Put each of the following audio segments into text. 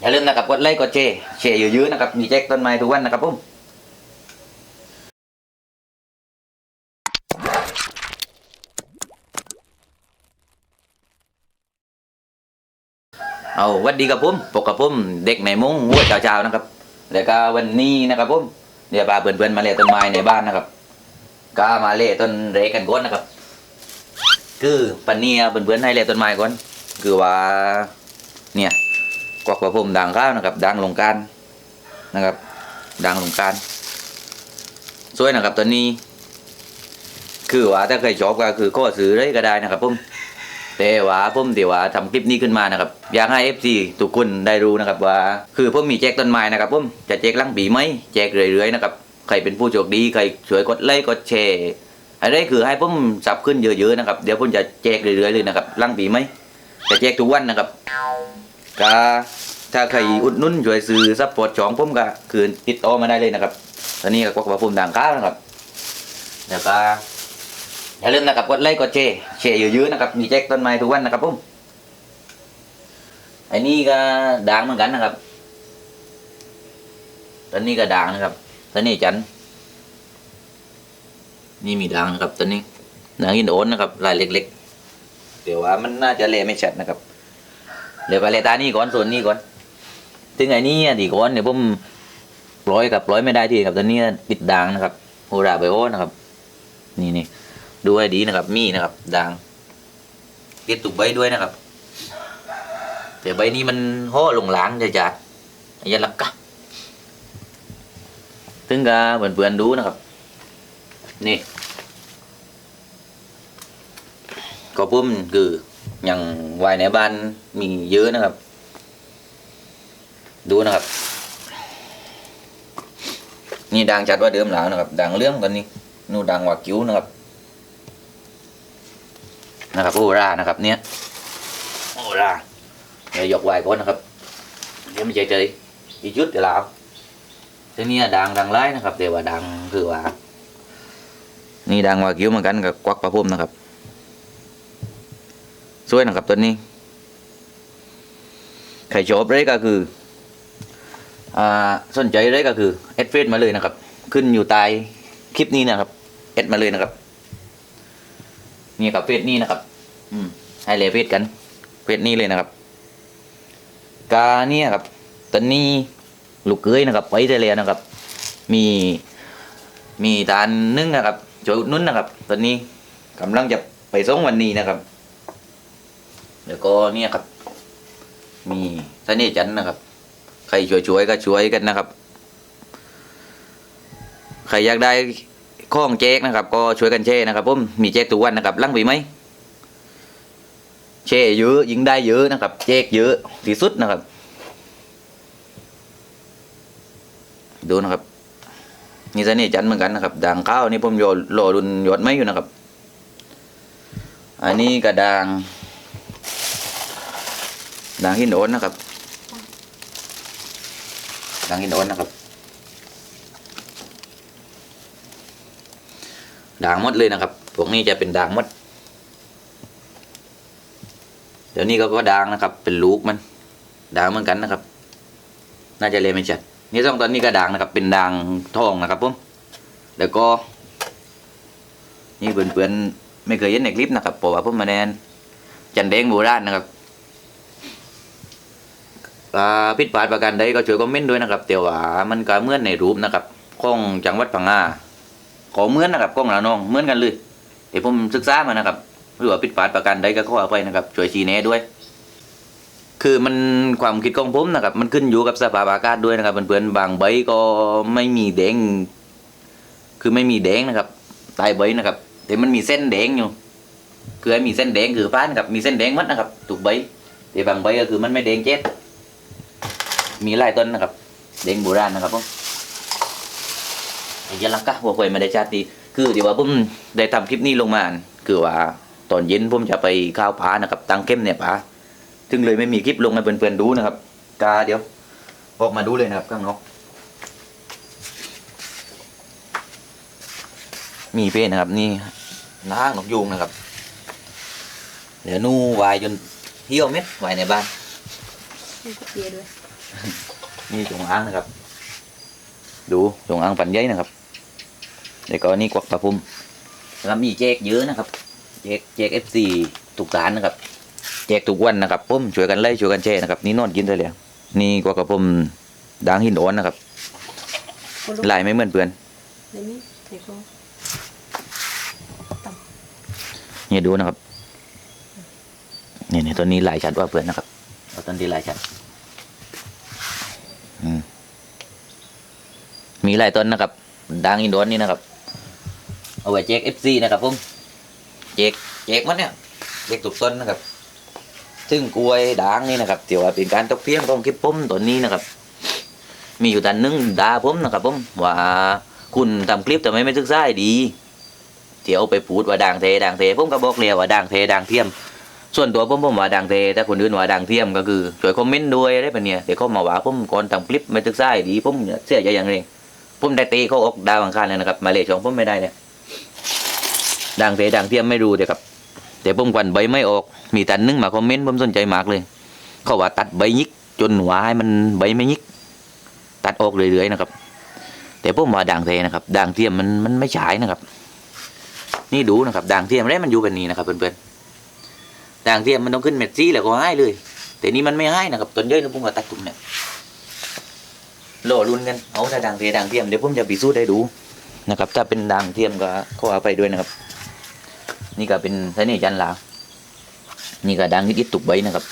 อย่าลืมนะครับกดไลค์กดแชร์แชร์เยอะๆนะครับมีแจกต้นไม้ทุกวันนะครับผมเอาวัดดีกับผมปกกับผมเด็กในมุ้งหัวเช้าๆนะครับ แล้วก็วันนี้นะครับผมเดี๋ยวพาเพื่อนๆมาเล่ต้นไม้ในบ้านนะครับก็มาเล่ต้นเรกันก่อนนะครับ คือปันนี้เพื่อนๆให้เล่ต้นไม้ก่อน คือว่าเนี่ย กวักประพรมด่างข้าวนะครับด่างลงการนะครับด่างลงการสวยนะครับตอนนี้ คือว่าถ้าใครชอบก็คือก็ซื้อเลยก็ได้นะครับผมแต่ว่าผมเดี๋ยวว่าทำคลิปนี้ขึ้นมานะครับอยากให้ FC ทุกคนได้รู้นะครับว่า คือผมมีแจกต้นไม้นะครับผมจะแจกลังปีไหมแจกเรื่อยๆนะครับใครเป็นผู้โชคดีใครช่วยกดไลค์กดแชร์อะไรคือให้ผมสับขึ้นเยอะๆนะครับ เดี๋ยวผมจะแจกเรื่อยๆเลยนะครับลังปีไหมจะแจกทุกวันนะครับ ก็ถ้าใครอุดหนุ่นช่วยซื้อซัพพอร์ตช่องผมก็คือติดต่อมาได้เลยนะครับ ตอนนี้ก็กวักว่าผมด่างข้าวนะครับแล้วก็อย่าลืมนะครับกดไลค์กดแชร์แชร์เยอะๆนะครับมีแจกต้นไม้ทุกวันนะครับผมไอ้นี่ก็ด่างเหมือนกันนะครับ ตอนนี้ก็ด่างนะครับ ตอนนี้จัน นี่มีด่างนะครับ ตอนนี้ด่างอินโอนนะครับลายเล็ก ๆ เดี๋ยวว่ามันน่าจะเละไม่ชัดนะครับ เดี๋ยวไปเลยตานี่ก่อนส่วนนี้ก่อนถึงไอ้นี่อะดีก่อนเดี๋ยวผมร้อยกับร้อยไม่ได้ที่ครับตอนนี้ปิดด่างนะครับโฮราไบโอนะครับ นี่นี่ดูให้ดีนะครับ มีนะครับด่างติดตุกใบด้วยนะครับแต่ใบนี้มันห่อลงหล้างจะจัดอายะลักกะถึงกับเพื่อนๆดูนะครับ นี่ก็พุ่มคือ อย่างวายในบ้านมีเยอะนะครับ ดูนะครับ นี่ดังจัดว่าเดิมหลังนะครับ ดังเรื่องตอนนี้นู่นดังกว่ากิ้วนะครับ นะครับโอรานะครับ เนี่ยโอราเดี๋ยวยกวายก่อนนะครับเดี๋ยวไม่ใจใจอีกจุดเดี๋ยวเราทีนี้ดังดังไล่นะครับเดี๋ยวว่าดังคือว่า นี่ดังกว่ากิ้วเหมือนกันกับควักประพุ่มนะครับ สวยนะครับตัวนี้ ใครชอบเลยก็คืออ่าสนใจเลยก็คือเอดเฟซมาเลยนะครับ ขึ้นอยู่ใต้คลิปนี้นะครับเอดมาเลยนะครับ นี่กับเฟซนี้นะครับ อืมให้เลยเฟซกันเฟซนี้เลยนะครับกาเนี่ยครับตอนนี้ลูกเกยนะครับไว้ได้เลยนะครับ มีมีทานนึ่งนะครับจุดนุ่นนะครับ ตอนนี้กำลังจะไปส่งวันนี้นะครับ แล้วก็เนี่ยครับ มีเสน่ห์จันนะครับ ใครช่วยๆก็ช่วยกันนะครับ ใครอยากได้ข้องแจ๊กนะครับ ก็ช่วยกันแช่นะครับผมมีแจ๊กทุกวันนะครับลังปีไหมแช่เยอะยิงได้เยอะนะครับแจ๊กเยอะที่สุดนะครับ ดูนะครับนี่เสน่ห์จันเหมือนกันนะครับด่างข้าวนี่ผมโยนโหลดุนยอดไม่อยู่นะครับ อันนี้กระดาง ด่างหินโอนนะครับด่างหินโอนนะครับด่างมดเลยนะครับ พวกนี้จะเป็นด่างมด เดี๋ยวนี้เขาก็ด่างนะครับ เป็นลูกมันด่างเหมือนกันนะครับ น่าจะเลยไม่ชัดนี่ต้องตอนนี้ก็ด่างนะครับ เป็นด่างทองนะครับผมแล้วก็ นี่เพื่อนๆไม่เคยเห็นในคลิปนะครับเพราะว่าผมมาแนนจันแดงโบราณนะครับ พิดพลาดประกันใดก็ช่วยคอมเมนต์ด้วยนะครับแต่ว่ามันก็เหมือนในรูปนะครับของจังหวัดพังงาขอเหมือนนะครับของระนองเหมือนกันเลยเดี๋ยวผมศึกษามานะครับหรือว่าพิดพลาดประกันใดก็ขออภัยนะครับช่วยชี้แนะด้วย คือมันความคิดของผมนะครับ มันขึ้นอยู่กับสภาพอากาศด้วยนะครับเพื่อนๆบางใบก็ไม่มีแดง คือไม่มีแดงนะครับใตายใบนะครับแต่มันมีเส้นแดงอยู่คือมีเส้นแดงคือฟ้านครับมีเส้นแดงมัดนะครับถูกใบแต่บางใบก็คือมันไม่แดงเจ็ด มีหลายต้นนะครับ เด้งโบราณนะครับผมยันลักกะหัวควยมาได้ชาติ คือที่ว่าผมได้ทำคลิปนี้ลงมา คือว่าตอนเย็นผมจะไปข้าวผานะครับ ตังเข้มเนี่ยผาถึงเลยไม่มีคลิปลงให้เพื่อนๆดูนะครับ กาเดี๋ยว ออกมาดูเลยนะครับข้างนอก มีเป้นะครับ นี่น้างนกยูงนะครับ เดี๋ยวนู่วายจนเหี่ยวเม็ดวายในบ้านเทียด้วย นี่จงอางนะครับ ดูจงอางปันใหญ่นะครับแล้วก็นี่กวักปลาพุ่มแล้วมีแจกเยอะนะครับแจกแจกเอฟซีทุกร้านนะครับแจกทุกวันนะครับพุ่มช่วยกันไล่ช่วยกันแช่นะครับ นี่นอนกินได้เลยนี่กวักกระพุ่มด่างหินอ่อนนะครับคนลุกลายไม่เหมือนเพื่อนในนี้เด็กก็เนี่ยดูนะครับนี่นี่ตัวนี้ลายชัดกว่าเพื่อนนะครับเอาต้นที่ลายชัดอืม มีหลายต้นนะครับด่างหินอ่อนนี่นะครับ เอาไว้แจกเอฟซีนะครับผมแจกแจกมันเนี่ยแจกทุกต้นนะครับ ซึ่งกล้วยด่างนี่นะครับเดี๋ยวเป็นการตกเพียงของคลิปผมตัวนี้นะครับ มีอยู่ตันหนึงด่าผมนะครับผมว่าคุณทำคลิปแต่ไม่ไม่ศึกษาให้ดีเดี๋ยวไปพูดว่าด่างเทด่างเทผมก็บอกเลยว่าด่างเทด่างเทียม ส่วนตัวผมผมว่าด่างเทถ้าคนอื่นว่าด่างเทียมก็คือช่วยคอมเมนต์ด้วยไรแบบเนี้ยเดี๋ยวเขามาว่าผมก่อนทำคลิปไม่ศึกษาให้ดีผมเสียใจอย่างเรง ผมได้ตีเขาออกดาวอังคารเลยนะครับ มาเลชองผมไม่ได้เนี่ยด่างเทด่างเทียมไม่รู้เดี๋ยครับแต่ผมกวันใบไม่ออก มีแตันนึงมาคอมเมนต์ผมสนใจมากเลย เขาว่าตัดใบยิกจนหัวให้มันใบไม่ยิก ตัดออกเรื่อยๆนะครับ แต่ผมว่าด่างเทนะครับด่างเทียมมันมันไม่ฉายนะครับ นี่ดูนะครับด่างเทียมแรกมันอยู่แบบนี้นะครับเพื่อนๆด่างเทียมมันต้องขึ้นเม็ดซี่แล้วก็ให้เลย แต่นี่มันไม่ให้นะครับต้นเยอะนะผมก็ตัดตุ่มเนี่ย โหล่ลุ้นกันเอาถ้าด่างเทด่างเทียมเดี๋ยวผมจะพิสูจน์ให้ดูนะครับ ถ้าเป็นด่างเทียมก็ขอเอาไปด้วยนะครับ นี่ก็เป็นเสน่ห์จันลาวนี่ก็ด่างนิดๆตุกใบนะครับ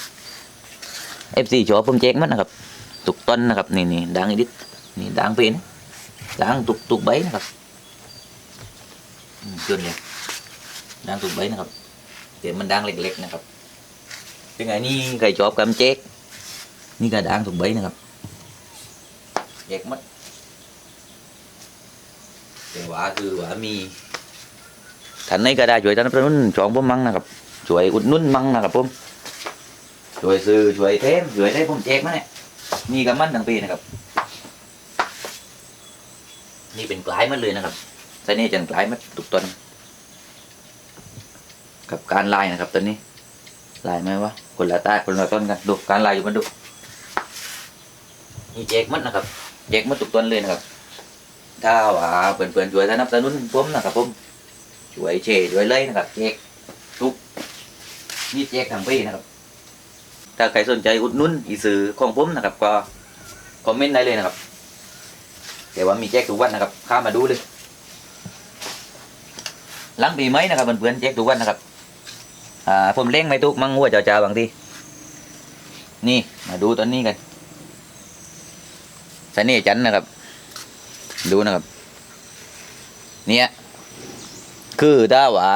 FC ชอบผมแจกมันนะครับ ตุกต้นนะครับนี่นี่ด่างนิดๆนี่ด่างเป็นด่างตุกตุกใบนะครับอืมจนเลยด่างตุกใบนะครับเดี๋ยวมันด่างเล็กๆนะครับเป็นไงนี่ใครชอบกำแจกนี่ก็ด่างตุกใบนะครับ แจกมัดแต่ว่าคือว่ามีท่านไหนก็ได้ช่วยท่านประนุนช่องผมมั่งนะครับช่วยอุดหนุนมั่งนะครับผมช่วยซื้อช่วยเทมช่วยได้ผมแจกมาเนี่ยนี่กับมันทั้งปีนะครับ นี่เป็นกลายมันเลยนะครับใส่นี่จันกลายมันทุกต้นกับการลายนะครับตอนนี้ลายไหมวะคนละตาคนละต้นกันดูการลายอยู่มันดูนี่แจกมันนะครับ แจกมันทุกต้นเลยนะครับ ถ้าว่าเพื่อนๆช่วยสนับสนุนผมนะครับผมช่วยเชช่วยเลยนะครับแจกทุกนี่แจกทั้งปีนะครับ ถ้าใครสนใจอุดหนุนอีซื้อของผมนะครับ ก็คอมเมนต์ได้เลยนะครับแต่ว่ามีแจกทุกวันนะครับข้ามาดูเลยหลังปีไหมนะครับเพื่อนๆแจกทุกวันนะครับอ่าผมเล่งไม่ทุกมั่งหัวเจ้าๆบางทีนี่มาดูตอนนี้กัน เสน่ห์จันทร์นะครับ ดูนะครับ เนี่ยคือถ้าว่า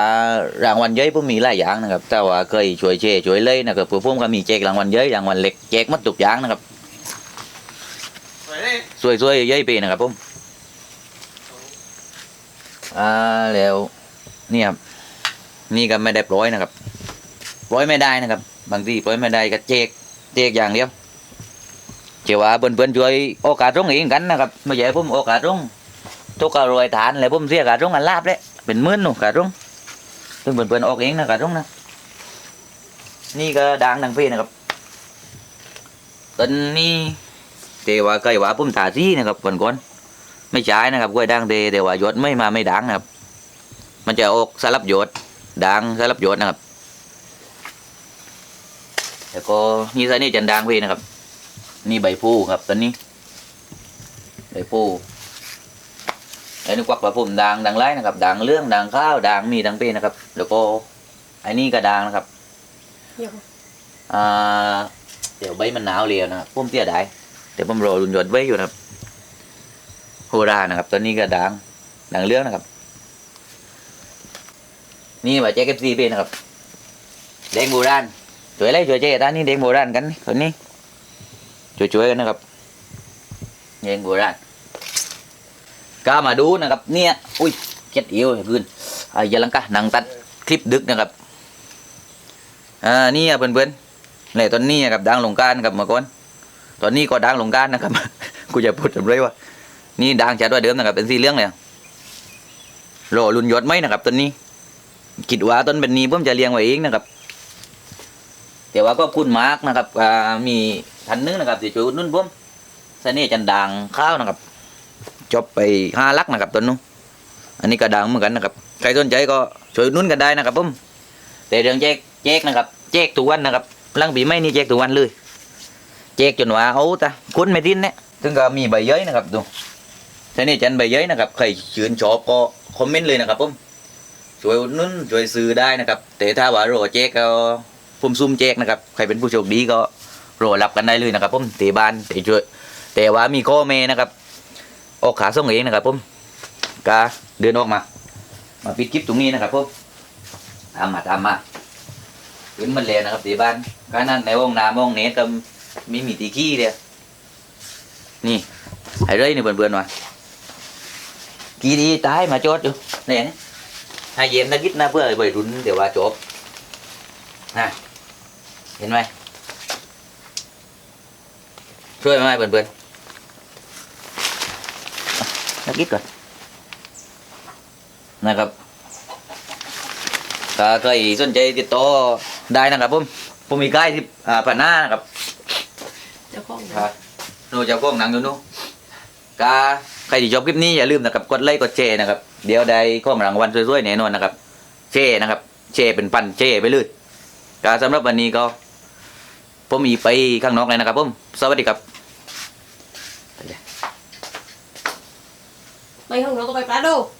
รางวัลเย้ยผมมีหลายอย่างนะครับถ้าว่าเคยช่วยเช่ช่วยเลยนะครับเพื่อผมก็มีแจกรางวัลเย้ยรางวัลเล็กแจกหมัดทุกอย่างนะครับสวยเลยช่วยช่วยเย้ยปีนะครับผมอ่าแล้วเนี่ยครับนี่ก็ไม่ได้ปล่อยนะครับปล่อยไม่ได้นะครับ บางทีปล่อยไม่ได้ก็แจกแจกอย่างเดียว เจ้าว่าเพื่อนๆช่วยโอกาสตรงเองกันนะครับไม่ใช่ผมโอกาสตรงทุกอรวยฐานแล้วผมเสียการตรงอันลาบเลยเป็นหมื่นหนูการตรงซึ่งเพื่อนๆออกเองนะการตรงนะนี่ก็ดังดังพี่นะครับตอนนี้เทว่าเคยว่าผมตาซีนะครับก่อนก่อนไม่ใช่นะครับกล้วยดังเทแต่ว่าหยดไม่มาไม่ดังนะครับ มันจะออกสลับหยดดังสลับหยดนะครับแล้วก็นี่ซะนี่จันดังพี่นะครับ นี่ใบพูครับตอนนี้ใบพูไอ้นี่กวักประพุ่มด่างด่างไร้นะครับด่างเรื่องด่างข้าวด่างมีด่างเป้นะครับ แล้วก็ไอ้นี่ก็ด่างนะครับเดี๋ยวอ่าเดี๋ยวใบมันหนาวเรียวนะครับพุ่มเตี้ยได้เดี๋ยวผมรอรุนยนต์ไว้อยู่นะครับโฮรานะครับตัวนี้ก็ด่างด่างเรื่องนะครับ นี่ว่าแจ็คเอฟซีเป็นนะครับแดงโบราณช่วยไล่ช่วยเจ๊ท่านนี่แดงโบราณกันนี่คนนี้ ช่วยๆกันนะครับแดงโบราณก็มาดูนะครับเนี่ยอุ้ยเจ็ดเอวขึ้นอ่ายาลังกะหนังตัดคลิปดึกนะครับอ่านี่เพื่อนๆเลยตอนนี้อะกับดังลงการกับเมื่อก่อนตอนนี้ก็ดังลงการนะครับกูจะพูดทำไรวะนี่ดังชัดว่าเดิมนะครับเป็นสีเหลืองเลยรอรุนยศไหมนะครับตอนนี้คิดว่าต้นเป็นนี้ผมจะเลี้ยงไว้เองนะครับ แต่ว่าก็คุณมาร์กนะครับมีทันนึงนะครับที่ช่วยอุดหนุ่นผมเสน่ห์จันดางข้าวนะครับจบไปห้าลักนะครับตัวนู้นอันนี้ก็ดังเหมือนกันนะครับใครสนใจก็ช่วยนุ่นกันได้นะครับผมแต่เรื่องแจกแจกนะครับ แจกทุกวันนะครับลังปีใหม่นี่แจกทุกวันเลย แจกจนว่าเอาตะคุณไม่ทิ้นเนี่ยถึงก็มีใบเย้ยนะครับดูเสน่ห์จันใบเย้ยนะครับใครชื่นชอบก็คอมเมนต์เลยนะครับผมช่วยนุ่นช่วยซื้อได้นะครับแต่ถ้าว่ารอแจกก็ ผมซุ่มแจกนะครับใครเป็นผู้โชคดีก็รอรับกันได้เลยนะครับผมตะบ้านต่ช่วยแต่ว่ามีข้อเมนะครับ ออกขาส่งเองนะครับผมกาเดินออกมา มาปิดคลิปตรงนี้นะครับผมตามมาตามมาขึ้นมันเลยนะครับที่บ้านก็นั่นในห้องน้ำห้องเนตก็มีมีตีขี้เดียวนี่ไอ้เรื่อยนี่เบื่อนๆว่ะกี่ดีตายมาจอดอยู่เนี่ยให้เย็นนะคิดนะเพื่อไว้รุนเดี๋ยวว่าจบนะ เห็นไหมช่วยไหมเบื่อนๆนักกิดก่อนนะครับถ้าใครสนใจติดต่อได้นะครับผมผมมีใกล้ที่อ่าปันหน้านะครับเจ้าของครับโน่เจ้าของหนังอยู่นู้นกาใครที่ชอบคลิปนี้อย่าลืมนะครับกดไลค์กดแชร์นะครับ เดี๋ยวได้ของรางวัลสวยๆแน่นอนนะครับแชร์นะครับแชร์เป็นปันแชร์ไปเลยกาสำหรับวันนี้ก็ ผมมีไปข้างนอกเลยนะครับผมสวัสดีครับไปข้างนอกก็ไปปลาดู